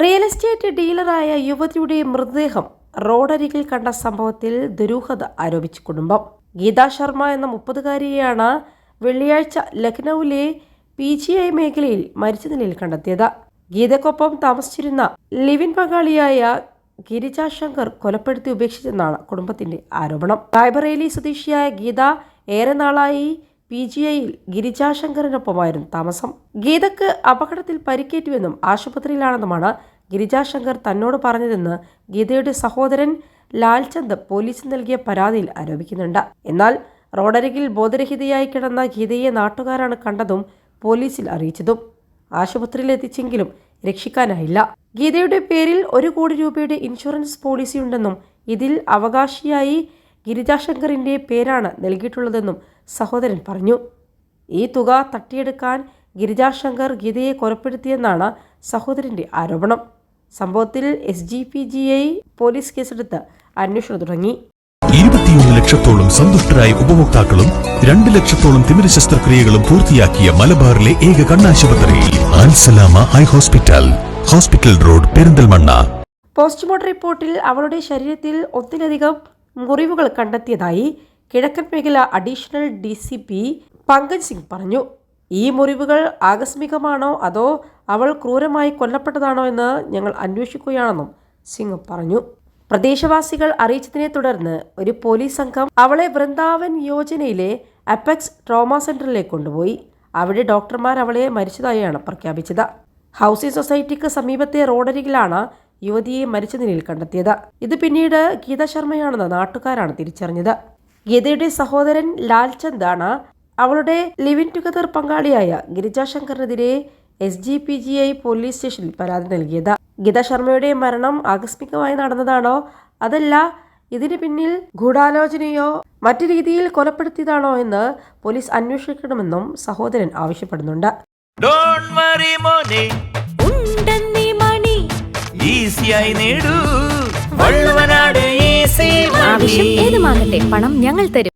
Real estate ഡീലറായ യുവതിയുടെ മൃതദേഹം റോഡരികിൽ കണ്ട സംഭവത്തിൽ ദുരൂഹത ആരോപിച്ച് കുടുംബം. ഗീതാ ശർമ്മ എന്ന മുപ്പതുകാരിയെയാണ് വെള്ളിയാഴ്ച ലഖ്നൌവിലെ പി ജി ഐ മേഖലയിൽ മരിച്ച നിലയിൽ കണ്ടെത്തിയത്. ഗീതക്കൊപ്പം താമസിച്ചിരുന്ന ലിവിൻ പങ്കാളിയായ ഗിരിജ ശങ്കർ കൊലപ്പെടുത്തി ഉപേക്ഷിച്ചെന്നാണ് കുടുംബത്തിന്റെ ആരോപണം. റായ്ബറേലി സ്വദേശിയായ ഗീത ഏറെ നാളായി പി ജി ഐയിൽ ഗിരിജാശങ്കറിനൊപ്പമായിരുന്നു താമസം. ഗീതക്ക് അപകടത്തിൽ പരിക്കേറ്റുവെന്നും ആശുപത്രിയിലാണെന്നുമാണ് ഗിരിജാശങ്കർ തന്നോട് പറഞ്ഞതെന്ന് ഗീതയുടെ സഹോദരൻ ലാൽചന്ദ് പോലീസിന് നൽകിയ പരാതിയിൽ ആരോപിക്കുന്നുണ്ട്. എന്നാൽ റോഡരികിൽ ബോധരഹിതയായി കിടന്ന ഗീതയെ നാട്ടുകാരാണ് കണ്ടതും പോലീസിൽ അറിയിച്ചതും. ആശുപത്രിയിൽ എത്തിച്ചെങ്കിലും രക്ഷിക്കാനായില്ല. ഗീതയുടെ പേരിൽ ഒരു കോടി രൂപയുടെ ഇൻഷുറൻസ് പോളിസിയുണ്ടെന്നും ഇതിൽ അവകാശിയായി ഗിരിജാശങ്കറിന്റെ പേരാണ് നൽകിയിട്ടുള്ളതെന്നും സഹോദരൻ പറഞ്ഞു. ഈ തുക തട്ടിയെടുക്കാൻ ഗിരിജാശങ്കർ ഗീതയെ കൊലപ്പെടുത്തിയെന്നാണ് സഹോദരന്റെ ആരോപണം. സംഭവത്തിൽ S G P G I police കേസെടുത്ത് അന്വേഷണം തുടങ്ങി. ഇരുപത്തിയൊന്ന് ലക്ഷത്തോളം സന്തുഷ്ടരായ ഉപഭോക്താക്കളും രണ്ട് ലക്ഷത്തോളം തിമിര ശസ്ത്രക്രിയകളും പൂർത്തിയാക്കിയ മലബാറിലെ ഏക കണ്ണാശുപത്രി ആൻസലാമ high hospital hospital road Perinthalmanna. Postmortem റിപ്പോർട്ടിൽ അവളുടെ ശരീരത്തിൽ ഒന്നിലധികം മുറിവുകൾ കണ്ടെത്തിയതായി കിഴക്കൻ മേഖല additional D C P Pankaj Singh പറഞ്ഞു. ഈ മുറിവുകൾ ആകസ്മികമാണോ അതോ അവൾ ക്രൂരമായി കൊല്ലപ്പെട്ടതാണോ എന്ന് ഞങ്ങൾ അന്വേഷിക്കുകയാണെന്നും സിംഗ് പറഞ്ഞു. പ്രദേശവാസികൾ അറിയിച്ചതിനെ തുടർന്ന് ഒരു പോലീസ് സംഘം അവളെ വൃന്ദാവൻ യോജനയിലെ അപ്പെക്സ് ട്രോമ സെന്ററിലേക്ക് കൊണ്ടുപോയി. അവിടെ ഡോക്ടർമാർ അവളെ മരിച്ചതായാണ് പ്രഖ്യാപിച്ചത്. ഹൗസിംഗ് സൊസൈറ്റിക്ക് സമീപത്തെ റോഡരികിലാണ് യുവതിയെ മരിച്ച നിലയിൽ കണ്ടെത്തിയത്. ഇത് പിന്നീട് ഗീത ശർമ്മയാണെന്ന് നാട്ടുകാരാണ് തിരിച്ചറിഞ്ഞത്. ഗീതയുടെ സഹോദരൻ ലാൽചന്ദ് ആണ് അവളുടെ ലിവിൻ ടുഗദർ പങ്കാളിയായ Girija ശങ്കറിനെതിരെ S G P G I police സ്റ്റേഷനിൽ പരാതി നൽകിയത്. ഗീത ശർമ്മയുടെ മരണം ആകസ്മികമായി നടന്നതാണോ? അതല്ല ഇതിന് പിന്നിൽ ഗൂഢാലോചനയോ മറ്റു രീതിയിൽ കൊലപ്പെടുത്തിയതാണോ എന്ന് പോലീസ് അന്വേഷിക്കണമെന്നും സഹോദരൻ ആവശ്യപ്പെടുന്നുണ്ട്. ഈസിയായി നേടൂ. വള്ളുവനാട് ആവശ്യം ഏതുമാകട്ടെ പണം ഞങ്ങൾ തരും.